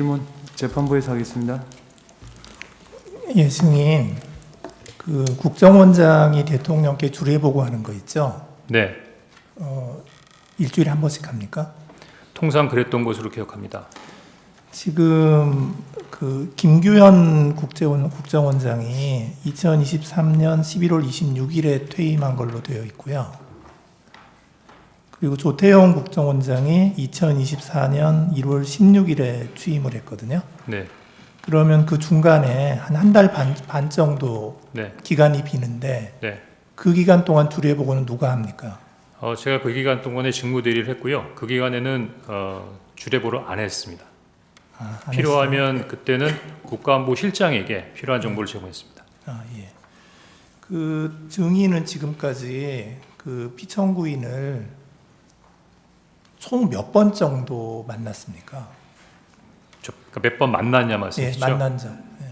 질문 재판부에서 하겠습니다. 예, 승인. 그 국정원장이 대통령께 주례 보고하는 거 있죠? 네, 어, 일주일에 한 번씩 합니까? 통상 그랬던 것으로 기억합니다. 지금 그 김규현 국제원 국정원장이 2023년 11월 26일에 퇴임한 걸로 되어 있고요. 그리고 조태용 국정원장이 2024년 1월 16일에 취임을 했거든요. 네, 그러면 그 중간에 한 한 달 반 반 정도 네, 기간이 비는데 네. 그 기간 동안 주례 보고는 누가 합니까? 어, 제가 그 기간 동안에 직무 대리를 했고요. 그 기간에는 어, 주례보를 안 했습니다. 아, 안 필요하면 그때는 국가안보 실장에게 필요한 정보를 제공했습니다. 아, 예. 그 증인은 지금까지 그 피청구인을 총 몇 번 정도 만났습니까? 그러니까 몇 번 만났냐 예, 말씀이시죠? 만난 적. 예.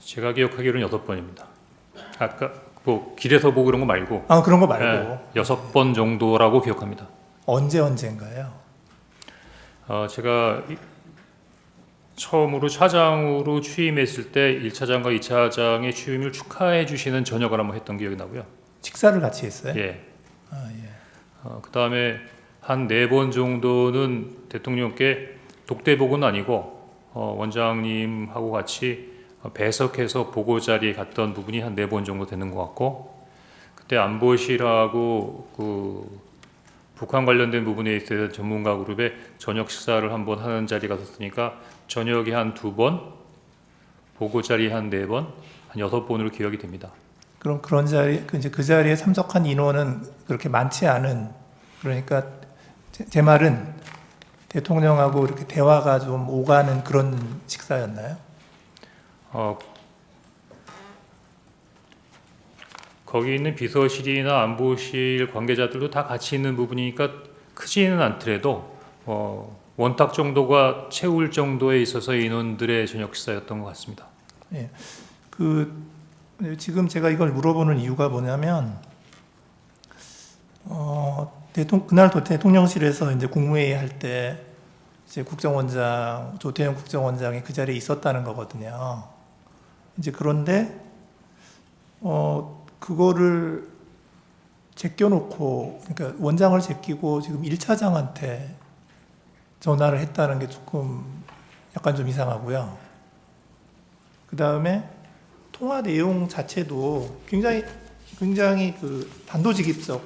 제가 기억하기로는 여덟 번입니다. 아까 뭐 길에서 보고 그런 거 말고 아, 그런 거 말고 예, 여섯 번 정도라고 기억합니다. 언제 언제인가요? 어, 제가 이- 처음으로 차장으로 취임했을 때 1차장과 2차장의 취임을 축하해 주시는 저녁을 한번 했던 기억이 나고요. 식사를 같이 했어요? 예. 아, 예. 어, 그 다음에 한 네 번 정도는 대통령께 독대복은 아니고 어, 원장님하고 같이 어, 배석해서 보고 자리에 갔던 부분이 한 네 번 정도 되는 것 같고 그때 안보실하고 그 북한 관련된 부분에 있어서 전문가 그룹의 저녁 식사를 한 번 하는 자리가 있었으니까 저녁에 한 두 번, 보고 자리 한 네 번, 한 여섯 번으로 기억이 됩니다. 그럼 그런 자리 그 이제 그 자리에 참석한 인원은 그렇게 많지 않은 그러니까 제, 제 말은 대통령하고 이렇게 대화가 좀 오가는 그런 식사였나요? 어, 거기 있는 비서실이나 안보실 관계자들도 다 같이 있는 부분이니까 크지는 않더라도 어, 원탁 정도가 채울 정도에 있어서 인원들의 저녁 식사였던 것 같습니다. 그 지금 제가 이걸 물어보는 이유가 뭐냐면 어 대통령 그날 도 대통령실에서 이제 국무회의 할 때 이제 국정원장 조태영 국정원장이 그 자리에 있었다는 거거든요. 이제 그런데 어 그거를 제껴놓고 그러니까 원장을 제끼고 지금 1차장한테 전화를 했다는 게 조금 약간 좀 이상하고요. 그 다음에 통화 내용 자체도 굉장히 굉장히 그 단도직입적이에요.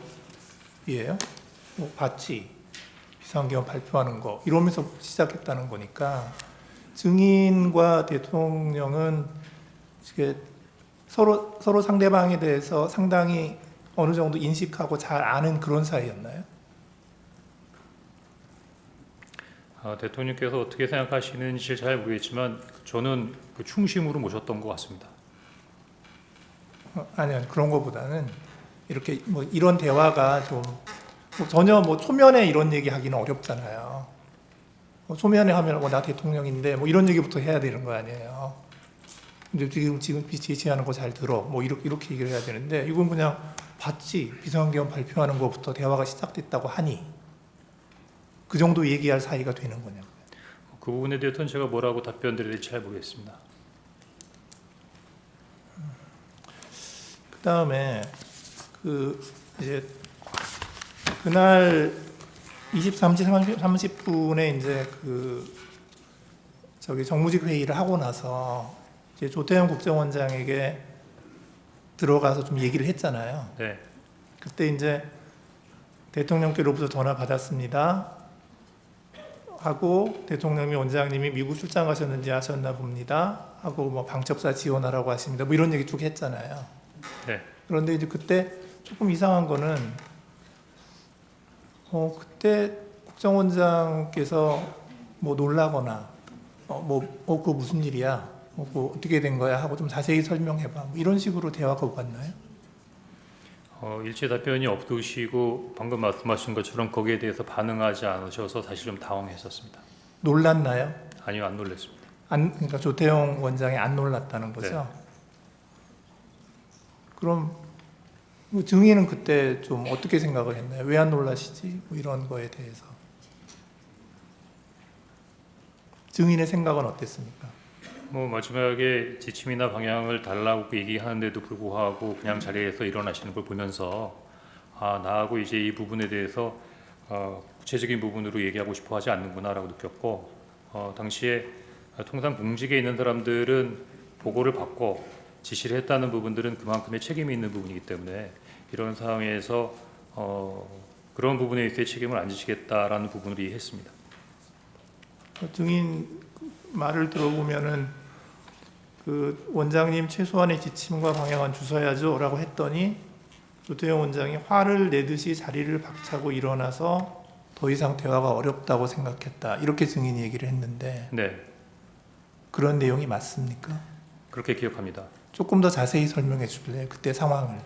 뭐 봤지 비상계엄 발표하는 거 이러면서 시작했다는 거니까 증인과 대통령은 이게 서로 서로 상대방에 대해서 상당히 어느 정도 인식하고 잘 아는 그런 사이였나요? 아, 대통령께서 어떻게 생각하시는지 잘 모르겠지만 저는 그 충심으로 모셨던 것 같습니다. 어, 아니요 그런 거보다는 이렇게 뭐 이런 대화가 좀뭐 전혀 뭐 초면에 이런 얘기 하기는 어렵잖아요. 뭐 초면에 하면 어, 나 대통령인데 뭐 이런 얘기부터 해야 되는 거 아니에요. 근데 지금 지금 제시하는 거 잘 들어 뭐 이렇게 이렇게 얘기를 해야 되는데 이건 그냥 봤지 비상계엄 발표하는 것부터 대화가 시작됐다고 하니 그 정도 얘기할 사이가 되는 거냐. 그 부분에 대해서는 제가 뭐라고 답변 드려야 될지 잘 모르겠습니다. 그 다음에 그 이제 그날 23시 30, 분에 이제 그 저기 정무직 회의를 하고 나서 이제 조태영 국정원장에게 들어가서 좀 얘기를 했잖아요. 네, 그때 이제 대통령께로부터 전화 받았습니다. 하고 대통령이 원장님이 미국 출장 가셨는지 아셨나 봅니다. 하고 뭐 방첩사 지원하라고 하십니다. 뭐 이런 얘기 쭉 했잖아요. 네. 그런데 이제 그때 조금 이상한 거는 어 그때 국정원장께서 뭐 놀라거나 어뭐어 그거 무슨 일이야? 어 그거 어떻게 된 거야? 하고 좀 자세히 설명해 봐. 뭐 이런 식으로 대화가 오갔나요? 어, 일체 답변이 없으시고 방금 말씀하신 것처럼 거기에 대해서 반응하지 않으셔서 사실 좀 당황했었습니다. 놀랐나요? 아니요, 안 놀랐습니다. 안 그러니까 조태용 원장이 안 놀랐다는 거죠. 네. 그럼 뭐 증인은 그때 좀 어떻게 생각을 했나요? 왜 안 놀라시지? 뭐 이런 거에 대해서. 증인의 생각은 어땠습니까? 뭐 마지막에 지침이나 방향을 달라고 얘기하는데도 불구하고 그냥 자리에서 일어나시는 걸 보면서 아 나하고 이제 이 부분에 대해서 어, 구체적인 부분으로 얘기하고 싶어 하지 않는구나라고 느꼈고 어, 당시에 통상 공직에 있는 사람들은 보고를 받고 지시를 했다는 부분들은 그만큼의 책임이 있는 부분이기 때문에 이런 상황에서 어, 그런 부분에 있어서 책임을 안 지시겠다라는 부분을 이해했습니다. 증인 말을 들어보면은 그 원장님 최소한의 지침과 방향은 주셔야죠라고 했더니 조태영 원장이 화를 내듯이 자리를 박차고 일어나서 더 이상 대화가 어렵다고 생각했다 이렇게 증인이 얘기를 했는데 네, 그런 내용이 맞습니까? 그렇게 기억합니다. 조금 더 자세히 설명해 줄래요? 그때 상황을.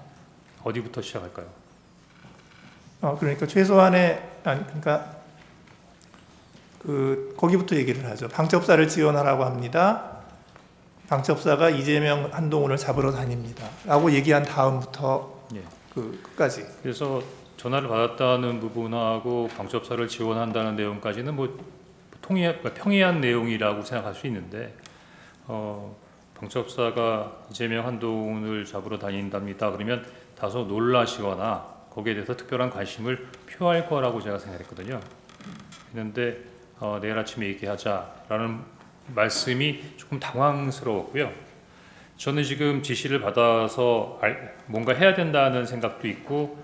어디부터 시작할까요? 어, 그러니까 최소한의 아니 그러니까 그 거기부터 얘기를 하죠. 방첩사를 지원하라고 합니다. 방첩사가 이재명 한동훈을 잡으러 다닙니다.라고 얘기한 다음부터 예. 그 끝까지 그래서 전화를 받았다는 부분하고 방첩사를 지원한다는 내용까지는 뭐 통해 평이한 내용이라고 생각할 수 있는데 어, 방첩사가 이재명 한동훈을 잡으러 다닌답니다. 그러면 다소 놀라시거나 거기에 대해서 특별한 관심을 표할 거라고 제가 생각했거든요. 그런데 어, 내일 아침에 얘기하자라는 말씀이 조금 당황스러웠고요. 저는 지금 지시를 받아서 알- 뭔가 해야 된다는 생각도 있고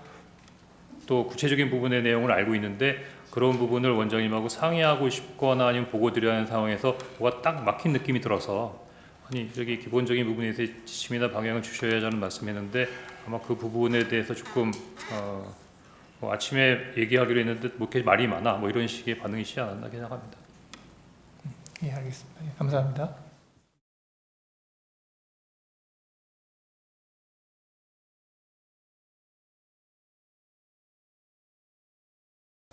또 구체적인 부분의 내용을 알고 있는데 그런 부분을 원장님하고 상의하고 싶거나 아니면 보고 드려야 하는 상황에서 뭐가 딱 막힌 느낌이 들어서 아니 저기 기본적인 부분에 대해서 지침이나 방향을 주셔야 하는 말씀했는데 아마 그 부분에 대해서 조금 어, 뭐 아침에 얘기하기로 했는데 뭐 이렇게 말이 많아 뭐 이런 식의 반응이시지 않았나 생각합니다. 예 알겠습니다. 예, 감사합니다.